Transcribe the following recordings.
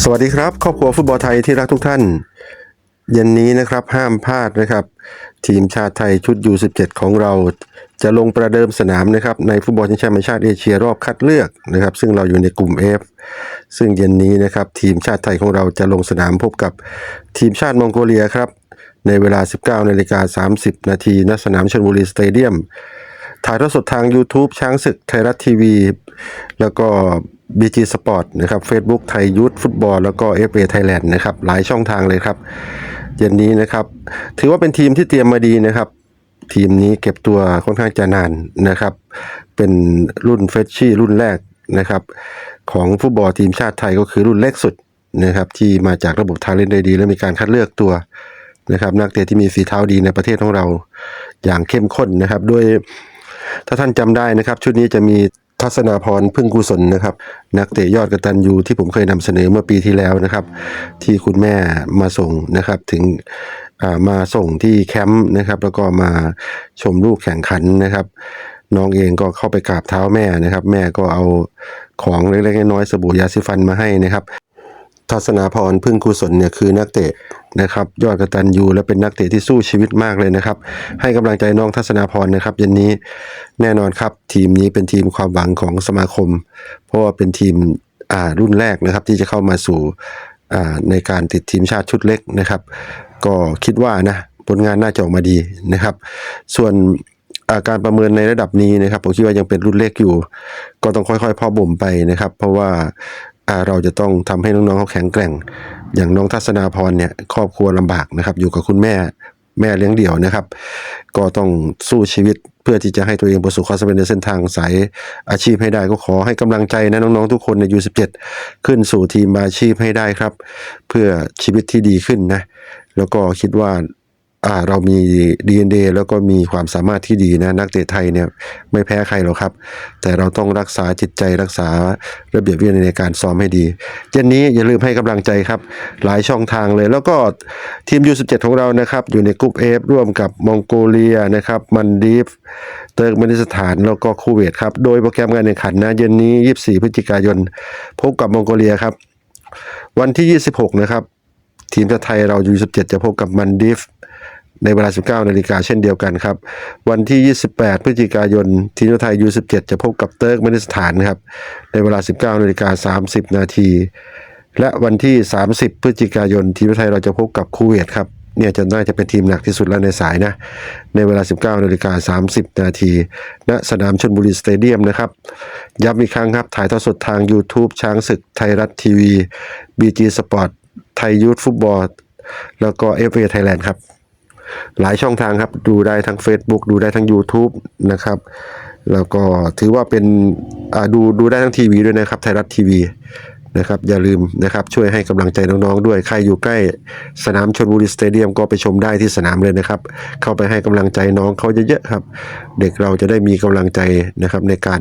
สวัสดีครับครอบครัวฟุตบอลไทยที่รักทุกท่าน เย็นนี้นะครับห้ามพลาดนะครับ ทีมชาติไทยชุด U17 ของเรา จะลงประเดิมสนามนะครับในฟุตบอลชิงแชมป์ชาติเอเชียรอบคัดเลือกนะครับ ซึ่งเราอยู่ในกลุ่ม F ซึ่งเย็นนี้นะครับทีมชาติไทยของเราจะลงสนามพบกับทีมชาติมองโกเลียครับ ในเวลา 19นาฬิกา30 นาทีณสนามชลบุรีสเตเดียมถ่ายทอดสดทาง YouTube ช้างศึกไทยรัฐทีวี แล้วก็ BG Sport นะครับ Facebook ไทยยูทธฟุตบอลแล้วก็ FA Thailand นะครับ หลายช่องทางเลยครับเย็นนี้นะครับ ถือว่าเป็นทีมที่เตรียมมาดีนะครับ ทีมนี้เก็บตัวค่อนข้างจะนานนะครับ เป็นรุ่นเฟชชี่รุ่นแรกนะครับ ของฟุตบอลทีมชาติไทยก็คือรุ่นเล็กสุดนะครับ ที่มาจากระบบทาเลนได้ดี และมีการคัดเลือกตัวนะครับนักเตะที่มีฝีเท้าดีในประเทศของเราอย่างเข้มข้นนะครับโดยถ้าท่านจำได้นะครับ ชุดนี้จะมี ทัศนาพรพึ่งกุศลนะครับ นักเตะยอดกระตันยูที่ผมเคยนำเสนอเมื่อปีที่แล้วนะครับ ที่คุณแม่มาส่งนะครับถึงมาส่งที่แคมป์นะครับ แล้วก็มาชมลูกแข่งขันนะครับ น้องเองก็เข้าไปกราบเท้าแม่นะครับ แม่ก็เอาของเล็กๆน้อยๆสบู่ยาสีฟันมาให้นะครับ ทัศนาพรพึ่งกุศลเนี่ยคือนักเตะนะครับยอดกระตันยูและเป็นนักเตะที่สู้ชีวิตมากเลยนะครับ ให้กำลังใจน้องทัศนาพรนะครับเย็นนี้แน่นอนครับทีมนี้เป็นทีมความหวังของสมาคม เพราะว่าเป็นทีมอ่ารุ่นแรกนะครับที่จะเข้ามาสู่อ่าในการติดทีมชาติชุดเล็กนะครับ ก็คิดว่านะผลงานน่าจะออกมาดีนะครับ ส่วนอ่าการประเมินในระดับนี้นะครับผมคิดว่ายังเป็นรุ่นเล็กอยู่ ก็ต้องค่อยๆพ่อบ่มไปนะครับ เพราะว่า เราจะต้องทำให้น้องๆเขาแข็งแกร่ง อย่างน้องทัศนาพรเนี่ยครอบครัวลำบากนะครับ อยู่กับคุณแม่แม่เลี้ยงเดี่ยวนะครับ ก็ต้องสู้ชีวิตเพื่อที่จะให้ตัวเองประสบความสำเร็จในเส้นทางสายอาชีพให้ได้ก็ขอให้กำลังใจนะน้องๆทุกคนใน U17 ขึ้นสู่ทีมอาชีพให้ได้ครับ เพื่อชีวิตที่ดีขึ้นนะ แล้วก็คิดว่า อ่าเรามี DNA แล้วก็มีความสามารถที่ดีนะนักเตะไทยเนี่ยไม่แพ้ใครหรอกครับ แต่เราต้องรักษาจิตใจรักษาระเบียบวินัยในการซ้อมให้ดีเย็นนี้อย่าลืมให้กำลังใจครับ หลายช่องทางเลย แล้วก็ทีม U17 ของเรานะครับอยู่ในกลุ่ม F ร่วมกับมองโกเลียนะครับมันดีฟเติร์กเมนิสถานแล้วก็คูเวตครับโดยโปรแกรมการแข่งขันนะเย็นนี้ 24 พฤศจิกายน พบกับมองโกเลียครับวันที่ 26 นะครับทีมชาติไทยเรา U17 จะพบกับมันดีฟ ในเวลา 19นาฬิกาเช่นเดียวกันครับ วันที่ 28 พฤศจิกายน ทีมชาติไทย U17 จะพบกับเติร์กเมนิสถานครับ ในเวลา 19นาฬิกา30 นาที และวันที่ 30 พฤศจิกายน ทีมชาติไทยเราจะพบกับคูเวตครับเนี่ยจะน่าจะเป็นทีมหนักที่สุดแล้วในสายนะ ในเวลา 19นาฬิกา30 นาทีณสนามชนบุรีสเตเดียมนะครับ ย้ำอีกครั้งครับ ถ่ายทอดสดทาง YouTube ช้างศึกไทยรัฐทีวี BG Sport ไทยยูทฟุตบอลแล้วก็ FA Thailand ครับ หลายช่องทางครับ ดูได้ทั้ง Facebook ดูได้ทั้ง YouTube นะครับ แล้วก็ถือว่าเป็นดูดูได้ทั้งทีวีด้วยนะครับ ไทยรัฐทีวีนะครับ อย่าลืมนะครับช่วยให้กำลังใจน้องๆด้วย ใครอยู่ใกล้สนามชนบุรีสเตเดียมก็ไปชมได้ที่สนามเลยนะครับ เข้าไปให้กำลังใจน้องเขาเยอะๆครับ เด็กเราจะได้มีกำลังใจนะครับในการ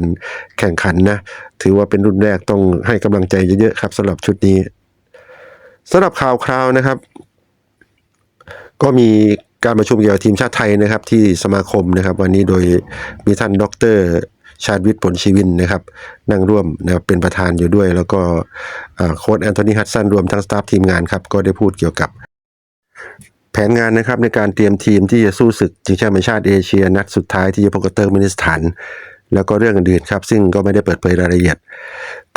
แข่งขันนะ ถือว่าเป็นรุ่นแรกต้องให้กำลังใจเยอะๆครับสำหรับชุดนี้สำหรับข่าวคราวนะครับ ก็มี การประชุมเกี่ยวกับทีมชาติไทยนะครับที่สมาคมนะครับ วันนี้โดยมีท่านดรชาญวิทย์ผลชีวินนะครับ นั่งร่วมนะครับเป็นประธานอยู่ด้วย แล้วก็โค้ชแอนโทนีฮัตสันรวมทั้งสตาฟทีมงานครับ ก็ได้พูดเกี่ยวกับ แผนงานนะครับในการเตรียมทีมที่จะสู้ศึกชิงแชมป์ชาติเอเชีย นัดสุดท้ายที่จะพบกับเติร์กเมนิสถานแล้วก็เรื่องอื่นๆครับ ซึ่งก็ไม่ได้เปิดเผยรายละเอียด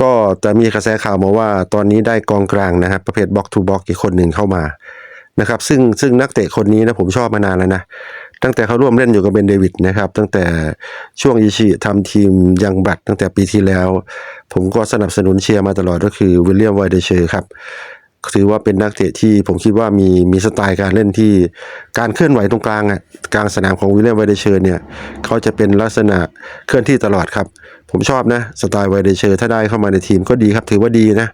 ก็จะมีกระแสข่าวมาว่าตอนนี้ได้กองกลางนะครับ ประเภทบล็อกทูบล็อกอีกคนหนึ่งเข้ามา นะครับ ซึ่งซึ่งนักเตะคนนี้นะผมชอบมานานแล้วนะ ตั้งแต่เขาร่วมเล่นอยู่กับเบนเดวิดนะครับ ตั้งแต่ช่วงอิชิทำทีมยังบัตตั้งแต่ปีที่แล้ว ผมก็สนับสนุนเชียร์มาตลอดก็คือวิลเลียมไวเดเชอร์ครับ ถือว่าเป็นนักเตะที่ผมคิดว่ามีมีสไตล์การเล่นที่การเคลื่อนไหวตรงกลางอะกลางสนามของวิลเลียมไวเดเชอร์เนี่ยเขาจะเป็นลักษณะเคลื่อนที่ตลอดครับ ผมชอบนะสไตล์ไวเดเชอร์ถ้าได้เข้ามาในทีมก็ดีครับ ถือว่าดีนะ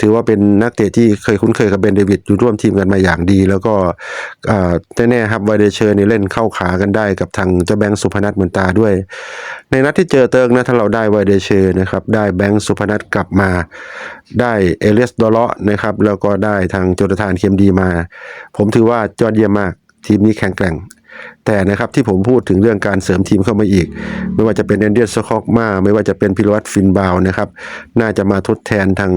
ถือว่าเป็นนักเตะที่เคยคุ้นเคยกับเบนเดวิดอยู่ร่วมทีมกันมาอย่างดี แล้วก็แน่ๆครับไวเดเชอร์นี่เล่นเข้าขากันได้กับทางเจ้าแบงค์สุพนัทเหมือนตาด้วย ในนัดที่เจอเติร์กนะถ้าเราได้ไวเดเชอร์นะครับได้แบงค์สุพนัทกลับมา ได้เอเลสดอเลาะนะครับแล้วก็ได้ทางโจนาธานเคมดีมา ผมถือว่ายอดเยี่ยมมากทีมนี้แข็งแกร่ง แต่นะครับที่ผมพูดถึงเรื่องการเสริมทีมเข้ามาอีก ไม่ว่าจะเป็นแอนเดียสคอกมาไม่ว่าจะเป็นพิรวัตรฟินบาวนะครับ น่าจะมาทดแทนทาง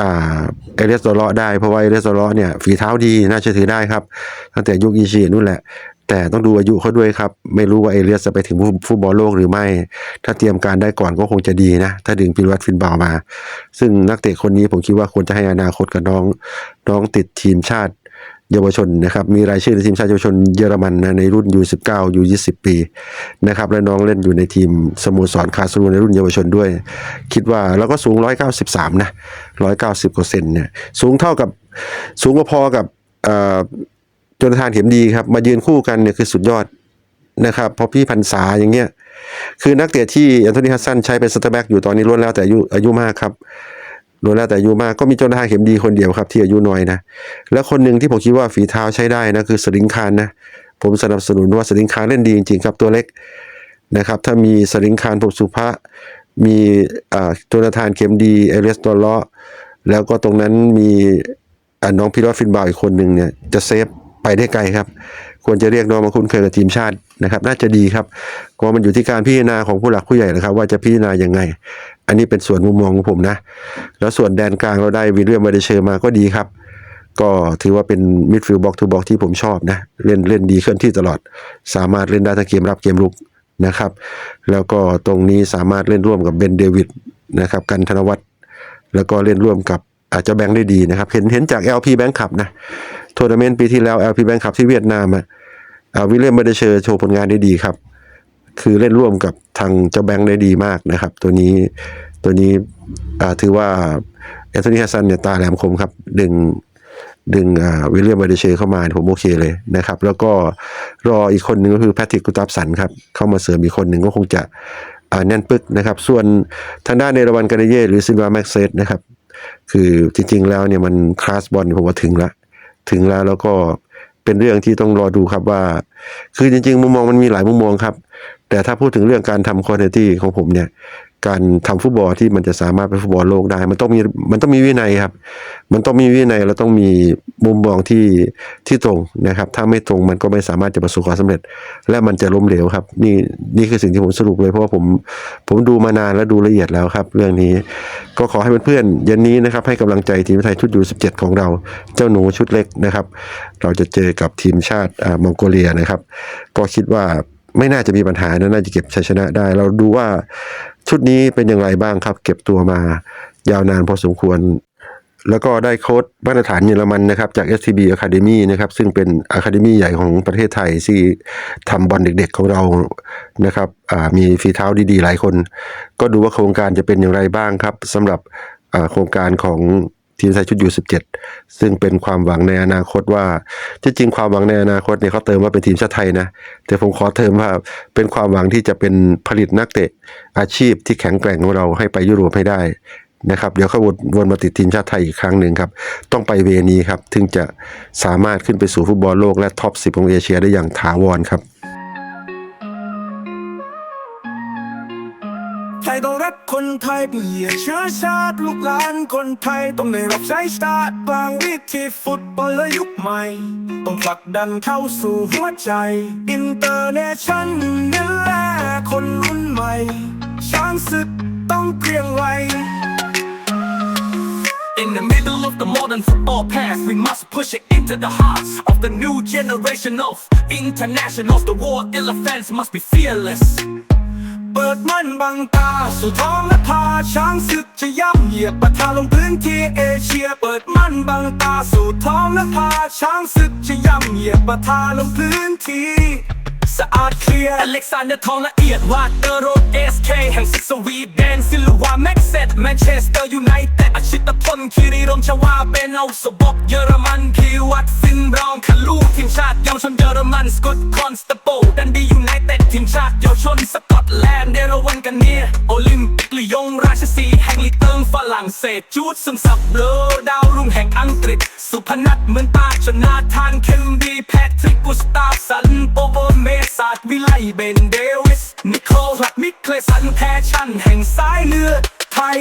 อ่าเอเลียสโดลได้เพราะว่าเอเลียสโดลเนี่ยฝีเท้าดีน่าเชื่อถือได้ครับ ตั้งแต่ยุคอีชีนู่นแหละ แต่ต้องดูอายุเขาด้วยครับ ไม่รู้ว่าเอเลียสจะไปถึงฟุตบอลโลกหรือไม่ ถ้าเตรียมการได้ก่อนก็คงจะดีนะ ถ้าดึงพิรวัตรฟินบาวมา ซึ่งนักเตะคนนี้ผมคิดว่าควรจะให้อนาคตกับน้องน้องติดทีมชาติ เยาวชนนะครับมีรายชื่อในทีมชาติเยาวชนเยอรมันนะในรุ่น U19 U20 ปีนะครับและน้องเล่นอยู่ในทีมสโมสรคาสรูในรุ่นเยาวชนด้วย คิดว่าแล้วก็สูง 193 นะ 190กว่าเซนเนี่ยสูงเท่ากับสูงพอกับเอ่อโจนาธานเข็มดีครับมายืนคู่กันเนี่ยคือสุดยอดนะครับพอพี่พันษาอย่างเงี้ยคือนักเตะที่แอนโทนีฮัสซันใช้เป็นสเตอร์แบ็กอยู่ตอนนี้ล้วนแล้วแต่อายุอายุมากครับ ล้วนแล้วแต่อายุมากก็มีโจนาธานเข็มดีคนเดียวครับที่อายุน้อยนะ แล้วคนหนึ่งที่ผมคิดว่าฝีเท้าใช้ได้นะคือสลิงคารนะ ผมสนับสนุนว่าสลิงคารเล่นดีจริงๆครับตัวเล็กนะครับ ถ้ามีสลิงคารผมสุภะมีอ่าโจนาธานเข็มดีเอเลสตอลเลาะแล้วก็ตรงนั้นมีอ่าน้องพิรวัตรฟินบาวอีกคนหนึ่งเนี่ยจะเซฟไปได้ไกลครับ ควรจะเรียกน้องมาคุ้นเคยกับทีมชาติ นะครับ น่าจะดีครับก็มันอยู่ที่การพิจารณาของผู้หลักผู้ใหญ่นะครับ ว่าจะพิจารณายังไง อันนี้เป็นส่วนมุมมองของผมนะ แล้วส่วนแดนกลางเราได้วิลเลียมมาเดเชอร์มาก็ดีครับ ก็ถือว่าเป็นมิดฟิลด์บ็อกทูบ็อกที่ผมชอบนะ เล่นเล่นดีเคลื่อนที่ตลอด สามารถเล่นได้ทั้งเกมรับเกมรุกนะครับ แล้วก็ตรงนี้สามารถเล่นร่วมกับเบนเดวิดนะครับ กันธนวัฒน์แล้วก็เล่นร่วมกับอาจจะแบงค์ได้ดีนะครับ เห็นเห็นจาก LP แบงค์ขับนะทัวร์นาเมนต์ปีที่แล้ว LP แบงค์ขับที่เวียดนามอะอ่า วิลเลียมมาเดเชอร์โชว์ผลงานได้ดีครับ คือเล่นร่วมกับทางเจ้าแบงค์ได้ดีมากนะครับ ตัวนี้ตัวนี้ถือว่าแอนโทนีฮัสซันเนี่ยตาแหลมคมครับ ดึงดึงวิลเลียมมาเดเชอร์เข้ามาผมโอเคเลยนะครับ แล้วก็รออีกคนหนึ่งก็คือแพทริกกุตับสันครับ เข้ามาเสริมอีกคนหนึ่งก็คงจะแน่นปึกนะครับ ส่วนทางด้านเนรวันกาเนเย่หรือซินวาแม็กเซตนะครับ คือจริงๆแล้วเนี่ยมันคลาสบอลผมว่าถึงละ ถึงแล้วแล้วก็ เป็นเรื่องที่ต้องรอดูครับว่า คือจริง ๆ มุมมองมันมีหลายมุมมองครับ แต่ถ้าพูดถึงเรื่องการทำคุณภาพของผมเนี่ย การทำฟุตบอลที่มันจะสามารถเป็นฟุตบอลโลกได้ มันต้องมีมันต้องมีวินัยครับ มันต้องมีวินัยแล้วต้องมีมุมมองที่ที่ตรงนะครับ ถ้าไม่ตรงมันก็ไม่สามารถจะประสบความสำเร็จ และมันจะล้มเหลวครับ นี่นี่คือสิ่งที่ผมสรุปเลยเพราะว่าผมผมดูมานานและดูละเอียดแล้วครับ เรื่องนี้ก็ขอให้เพื่อนๆเย็นนี้นะครับ ให้กำลังใจทีมไทยชุดยู17 ของเราเจ้าหนูชุดเล็กนะครับ เราจะเจอกับทีมชาติอ่ามองโกเลียนะครับ ก็คิดว่าไม่น่าจะมีปัญหานะน่าจะเก็บชัยชนะได้ เราดูว่า ชุดนี้เป็นอย่างไรบ้างครับ เก็บตัวมายาวนานพอสมควร แล้วก็ได้โค้ดมาตรฐานเยอรมันนะครับ จาก STB Academy นะครับ ซึ่งเป็น Academy ใหญ่ของประเทศไทยที่ทำบอลเด็กๆของเรานะครับมีฝีเท้าดีๆ หลายคน ก็ดูว่าโครงการจะเป็นอย่างไรบ้างครับสำหรับโครงการของ ทีมไทยชุดยู17ซึ่งเป็นความหวังในอนาคตว่าที่จริงความหวังในอนาคตเนี่ยเขาเติมว่าเป็นทีมชาติไทยนะแต่ผมขอเติมว่าเป็นความหวังที่จะเป็นผลิตนักเตะอาชีพที่แข็งแกร่งของเราให้ไปยุโรปให้ได้นะครับเดี๋ยวเขาวนวนมาติดทีมชาติไทยอีกครั้งหนึ่งครับ ต้องไปเวนี้ครับ ถึงจะสามารถขึ้นไปสู่ฟุตบอลโลกและท็อป 10 ของเอเชียได้อย่างถาวรครับ ไทยเปลี่ยนเชื้อชาติลูกหลานคนไทยต้องได้รับใช้ชาติบางวิธีฟุตบอลและยุคใหม่ ต้องผลักดันเข้าสู่หัวใจ อินเตอร์เนชั่นนี่แหละคนรุ่นใหม่ ช้างศึกต้องเกรียงไว In the middle of the modern football past, we must push it into the hearts of the new generation of internationals. The war elephants must be fearless. เปิดมันบังตาสู่ท้องและพาช้างศึกจะย่ำเหยียบปะทาลงพื้นที่เอเชีย เปิดมันบังตาสู่ท้องและพาช้างศึกจะย่ำเหยียบปะทาลงพื้นที่สะอาดเคลียร์อเล็กซานเดอร์ทองละเอียดวาดเตอร์โรดเอสเคแห่งซิกสวีเดนซิลวาแม็กเซตแมนเชสเตอร์ยูไนเต็ดอาชิตพลคิริรมชวาเบนเอาสบกเยอรมันคีวัดฟินบรองคาลูทีมชาติเยาวชนเยอรมันสกอตคอนส นสกอตแลนด์เดรวันกันเนียโอลิมปิกลียงราชสีห์แห่งลิเติงฝรั่งเศสจูดซึมซับเบลอดาวรุ่งแห่งอังกฤษ สุพนัทเหมือนตาชนาทานเคมดีแพทริกกุสตาฟสันโปโบเมสาดวิไลเบนเดวิสนิโคลักมิเคลสันแพชชั่นแห่งสายเลือดไทย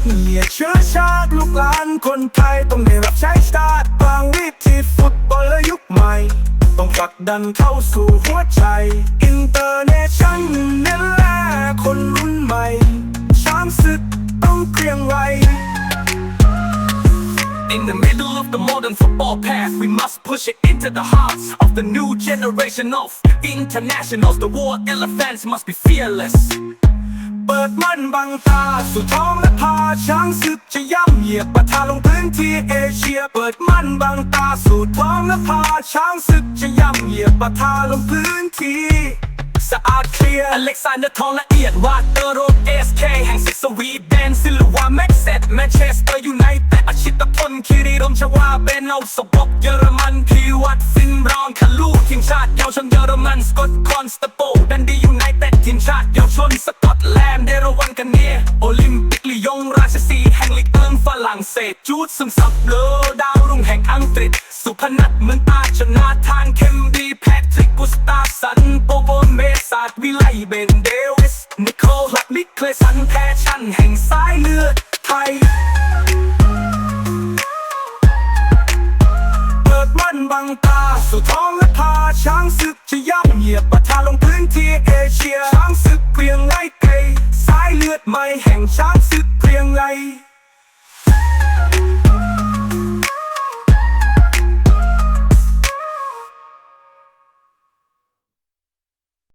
ศเหยียเชื้อชาติลูกหลานคนไทยต้องได้รับใช้ชาติบางวิธีฟุตบอลและยุคใหม่ ต้องฝักดันเข้าสู่หัวใจอินเตอร์เนชั่นเนแลคนรุ่นใหม่ช้างศึกต้องเครียงไว In the middle of the modern football path, we must push it into the hearts of the new generation of internationals. The war elephants must be fearless. เปิดมันบังตาสู่ท้องและพาช้างศึกจะย่ำเหยียบปะทะลงพื้นที่เอเชีย เปิดมันบังตาสู่ท้องและพาช้างศึกจะย่ำเหยียบปะทะลงพื้นที่สะอาดเคลียร์อเล็กซานเดอร์ทองละเอียดวาเตอร์โรเอสเคแห่งสิกสวีเดนซิลวาแม็กเซตแมนเชสเตอร์ยูไนเต็ดอาชิตพลคิริรมชวาเบนเอาสบกเยอรมันพีวัตฟินรองคาลูทีมชาติเยาวชนเยอรมันสกอตคอนสเตโปดันดียูไนเต็ดทีมชาติเยาวชนส กันเนียโอลิมปิกลียงราชสีห์แห่งลีกเอิงฝรั่งเศสจูดซึมซับเลอดาวรุ่งแห่งอังกฤษ สุพนัทเมืองตาชนาทานเคมดีแพทริกกุสตาสันโปโบเมสาดวิไลเบนเดวิสนิโคลลักลิเคลสันแพชั่นแห่งสายเลือดไทยเปิดมันบังตาสู่ท้องและพาช้างศึกจะย่ำเหยียบปะทะลงพื้นที่เอเชียช้างศึกเกรียงไกรไกรสาย เลือดใหม่แห่งช้างศึกเพียงไร